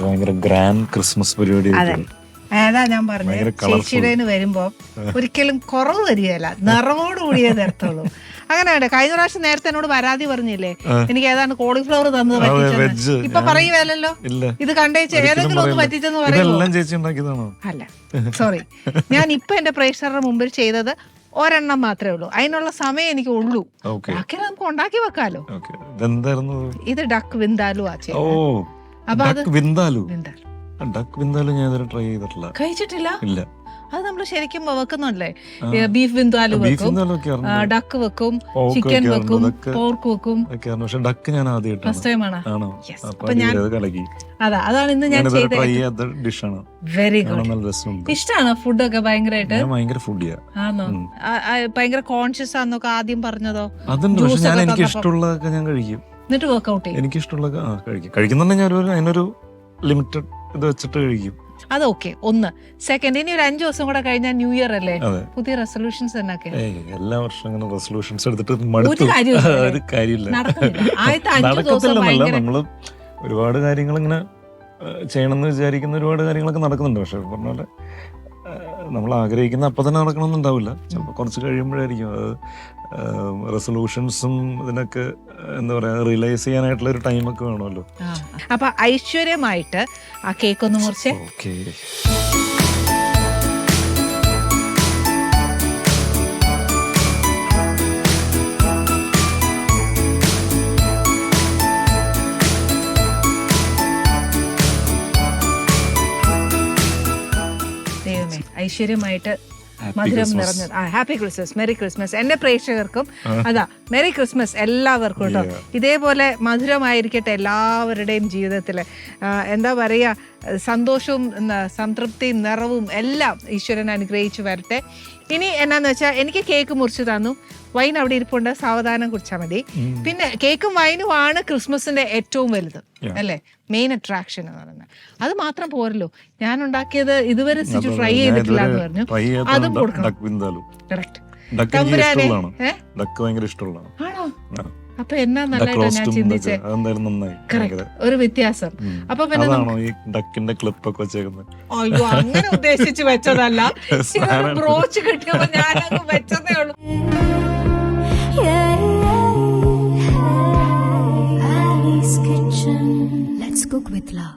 ഭയങ്കര grand Christmas പരിപാടി അതെ. ഞാൻ പറഞ്ഞത് വരുമ്പോ ഒരിക്കലും കുറവ് വരികയല്ല. നിറവോട് കൂടിയേ തരത്തുള്ളൂ അങ്ങനെ വേണ്ട കഴിഞ്ഞ പ്രാവശ്യം നേരത്തെ എന്നോട് പരാതി പറഞ്ഞില്ലേ? എനിക്ക് ഏതാണ്ട് കോളിഫ്ലവർ തന്നത്. പറ്റിച്ചെന്ന്. ഇപ്പൊ പറയുവല്ലോ ഇത് കണ്ടേച്ച് ഏതെങ്കിലും ഒന്ന് പറ്റിച്ചെന്ന് പറയുമോ അല്ല. സോറി ഞാൻ ഇപ്പൊ എന്റെ പ്രേക്ഷകരുടെ മുമ്പിൽ ചെയ്തത് ഒരെണ്ണം മാത്രമേ ഉള്ളൂ. അതിനുള്ള സമയം എനിക്ക് ഉള്ളൂ. ബാക്കി നമുക്ക് ഉണ്ടാക്കി വെക്കാലോ. ഇത് ഡക്ക് വിന്താലു ആ ചെയ്യുന്നത് അപ്പൊ അത് ഡക്ക് വിന്താലു. ഡക്ക് വിന്താലു ഞാൻ ഇതുവരെ ട്രൈ ചെയ്തിട്ടില്ല. കഴിച്ചിട്ടില്ല? ഇല്ല. അത് നമ്മൾ ശരിക്കും വെക്കുന്നുണ്ടല്ലേ? ബീഫ് ബീഫ് വെക്കും. വിന്താലു ഒക്കെ ആ, ഡക്ക് വെക്കും. Pork ചിക്കൻ ഒക്കെ വെക്കും. അതൊക്കെ- പോർക്ക് വെക്കും. പക്ഷെ ഡക്ക് ഞാൻ ആദ്യമായിട്ടാണ് ഫസ്റ്റ് ടൈം ആണ്? ആണോ? Yes. അപ്പൊ അപ്പൊ ഞാൻ- അത് കലക്കി. അതാ അതാണ് ഇന്ന് ഞാൻ ചെയ്തത്. ചെയ്ത ട്രൈ ചെയ്യാത്ത ഡിഷാണ്. വെരി കാണാൻ ഗുഡ് നല്ല രസമുണ്ട്. ഇഷ്ടമാണോ ഫുഡൊക്കെ ഭയങ്കരമായിട്ട് ഞാൻ ഭയങ്കര ഫുഡിയാ ആണോ ഉം. ആ, ആ, ഭയങ്കര കോൺഷ്യസ് ആണെന്നൊക്കെ ആദ്യം പറഞ്ഞതോ? അതുണ്ട്. പക്ഷെ Juice ഞാൻ ഒക്കെ എനിക്ക് തന്നപ്പം. ഇഷ്ടമുള്ളതൊക്കെ ഞാൻ കഴിക്കും. എന്നിട്ട് വർക്ക്ഔട്ട് ചെയ്യും. എനിക്കിഷ്ടമുള്ള കഴിക്കും. കഴിക്കുന്നുണ്ടെങ്കിൽ ഞാൻ ഒരു അതിനൊരു ലിമിറ്റഡ് ഇത് വെച്ചിട്ട് കഴിക്കും. അത് ഓക്കെ ഒന്ന്. സെക്കൻഡ് ഇനി ഒരു അഞ്ചു ദിവസം കൂടെ കഴിഞ്ഞാൽ ന്യൂ ഇയർ അല്ലേ? പുതിയ റെസൊല്യൂഷൻസ് എന്നൊക്കെ എല്ലാ വർഷം റെസൊല്യൂഷൻസ് എടുത്തിട്ട് ഒരു കാര്യമില്ല. നമ്മൾ ഒരുപാട് കാര്യങ്ങൾ ഇങ്ങനെ ചെയ്യണമെന്ന് വിചാരിക്കുന്ന ഒരുപാട് കാര്യങ്ങളൊക്കെ നടക്കുന്നുണ്ട്. പക്ഷെ പറഞ്ഞ പോലെ നമ്മൾ ആഗ്രഹിക്കുന്ന അപ്പൊ തന്നെ നടക്കണമെന്നുണ്ടാവില്ല. ചിലപ്പോൾ കുറച്ച് കഴിയുമ്പോഴായിരിക്കും അത് റെസൊല്യൂഷൻസും ഇതിനൊക്കെ എന്താ പറയാ റിലൈസ് ചെയ്യാനായിട്ടുള്ള ഒരു ടൈമൊക്കെ വേണമല്ലോ. അപ്പൊ ഐശ്വര്യമായിട്ട് ആ കേക്ക് ഒന്ന് മുറിച്ച്. ഓക്കെ ദൈവമേ ഐശ്വര്യമായിട്ട് മധുരം നിറഞ്ഞത് ആ ഹാപ്പി ക്രിസ്മസ് മെറി ക്രിസ്മസ് എന്റെ പ്രേക്ഷകർക്കും അതാ മെറി ക്രിസ്മസ് എല്ലാവർക്കും കേട്ടോ. ഇതേപോലെ മധുരമായിരിക്കട്ടെ എല്ലാവരുടെയും ജീവിതത്തിൽ എന്താ പറയുക സന്തോഷവും സംതൃപ്തിയും നിറവും എല്ലാം ഈശ്വരൻ അനുഗ്രഹിച്ചു വരട്ടെ. ഇനി എന്നാന്ന് വെച്ചാൽ എനിക്ക് കേക്ക് മുറിച്ചു തന്നു. വൈൻ അവിടെ ഇരിപ്പുണ്ട്. സാവധാനം കുടിച്ചാൽ മതി. പിന്നെ കേക്കും വൈനും ആണ് ക്രിസ്മസിന്റെ ഏറ്റവും വലുത്. അല്ലേ? മെയിൻ അട്രാക്ഷൻ എന്ന് പറയുന്നത്. അത് മാത്രം പോരല്ലോ. ഞാൻ ഉണ്ടാക്കിയത് ഇതുവരെ ട്രൈ ചെയ്തിട്ടില്ല എന്ന് പറഞ്ഞു. അതും കൊടുക്കണം. കറക്റ്റ് ഡക്ക് എനിക്ക് തമ്പുരാനെ ഡക്ക് ഭയങ്കര ഇഷ്ടമുള്ളതാണ് ആണോ. അപ്പൊ എന്നാ നല്ലതായിട്ടാ ഞാൻ ചിന്തിച്ചേ ഒരു വ്യത്യാസം. അപ്പൊ പിന്നെ ഈ ഡക്കിന്റെ ക്ലിപ്പൊക്കെ വെച്ചേക്കുന്നത് അയ്യോ അങ്ങനെ ഉദ്ദേശിച്ച് വെച്ചതല്ല. ബ്രോച്ച് കിട്ടിയപ്പോ ഞാൻ വെച്ചതേ ഉള്ളൂ. Let's cook with love.